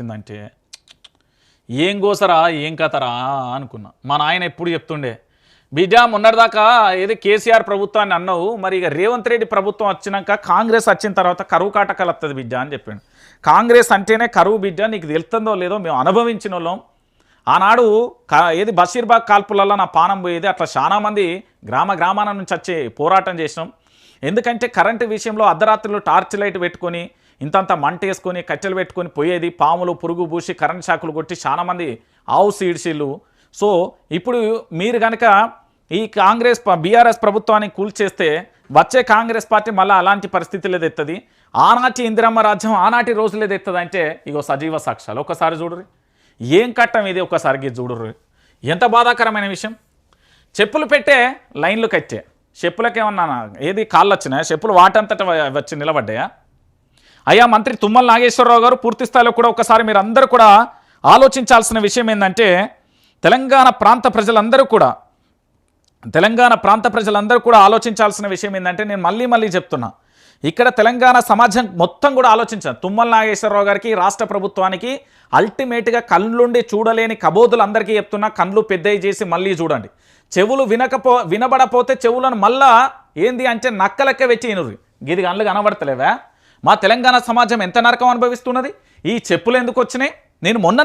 వచ్చిందంటే ఏం గోసరా ఏం కథరా అనుకున్నా. మా నాయన ఎప్పుడు చెప్తుండే బిడ్డ మొన్నటిదాకా ఏది కేసీఆర్ ప్రభుత్వాన్ని అన్నావు మరి ఇక రేవంత్ రెడ్డి ప్రభుత్వం వచ్చినాక కాంగ్రెస్ వచ్చిన తర్వాత కరువు కాటకాలు వస్తుంది బిడ్డ అని చెప్పిండు. కాంగ్రెస్ అంటేనే కరువు బిడ్డ నీకు తెలుస్తుందో లేదో మేము అనుభవించిన వాళ్ళం. ఆనాడు కా- ఏది బషీర్బాగ్ కాల్పులలో నా పానం పోయేది అట్లా చాలామంది గ్రామ గ్రామాల నుంచి వచ్చి పోరాటం చేసినాం. ఎందుకంటే కరెంటు విషయంలో అర్ధరాత్రులు టార్చ్ లైట్ పెట్టుకొని ఇంతంత మంట వేసుకొని కట్టెలు పెట్టుకొని పోయేది పాములు పురుగు పూసి కరెంట్ షాకులు కొట్టి చాలామంది ఆవు సీడ్సీలు సో ఇప్పుడు మీరు కనుక ఈ కాంగ్రెస్ బీఆర్ఎస్ ప్రభుత్వాన్ని కూల్చేస్తే వచ్చే కాంగ్రెస్ పార్టీ మళ్ళీ అలాంటి పరిస్థితులు ఎత్తది ఆనాటి ఇందిరమ్మ రాజ్యం ఆనాటి రోజులు ఎత్తుంది అంటే ఇగో సజీవ సాక్ష్యాలు. ఒకసారి చూడరు ఏం కట్టం ఇది ఒకసారికి చూడరు ఎంత బాధాకరమైన విషయం. చెప్పులు పెట్టే లైన్లు కట్టే. చెప్పులకేమన్నా ఏది కాళ్ళు వచ్చినాయా చెప్పులు వాటంతట వచ్చి నిలబడ్డాయా? అయ్యా మంత్రి తుమ్మల నాగేశ్వరరావు గారు పూర్తి స్థాయిలో కూడా ఒకసారి మీరు అందరూ కూడా ఆలోచించాల్సిన విషయం ఏంటంటే తెలంగాణ ప్రాంత ప్రజలందరూ కూడా తెలంగాణ ప్రాంత ప్రజలందరూ కూడా ఆలోచించాల్సిన విషయం ఏంటంటే నేను మళ్ళీ మళ్ళీ చెప్తున్నా. ఇక్కడ తెలంగాణ సమాజం మొత్తం కూడా ఆలోచించాను తుమ్మల నాగేశ్వరరావు గారికి రాష్ట్ర ప్రభుత్వానికి అల్టిమేట్గా కళ్ళుండి చూడలేని కబోదులందరికీ చెప్తున్నా. కళ్ళు పెద్దవి చేసి మళ్ళీ చూడండి. చెవులు వినకపో వినబడపోతే చెవులను మళ్ళా ఏంది అంటే నక్కలెక్క వెచ్చి ఇనురు. గిది కళ్ళు కనబడతలేవా? మా తెలంగాణ సమాజం ఎంత నరకం అనుభవిస్తున్నది? ఈ చెప్పులు ఎందుకు వచ్చినాయి? నేను మొన్న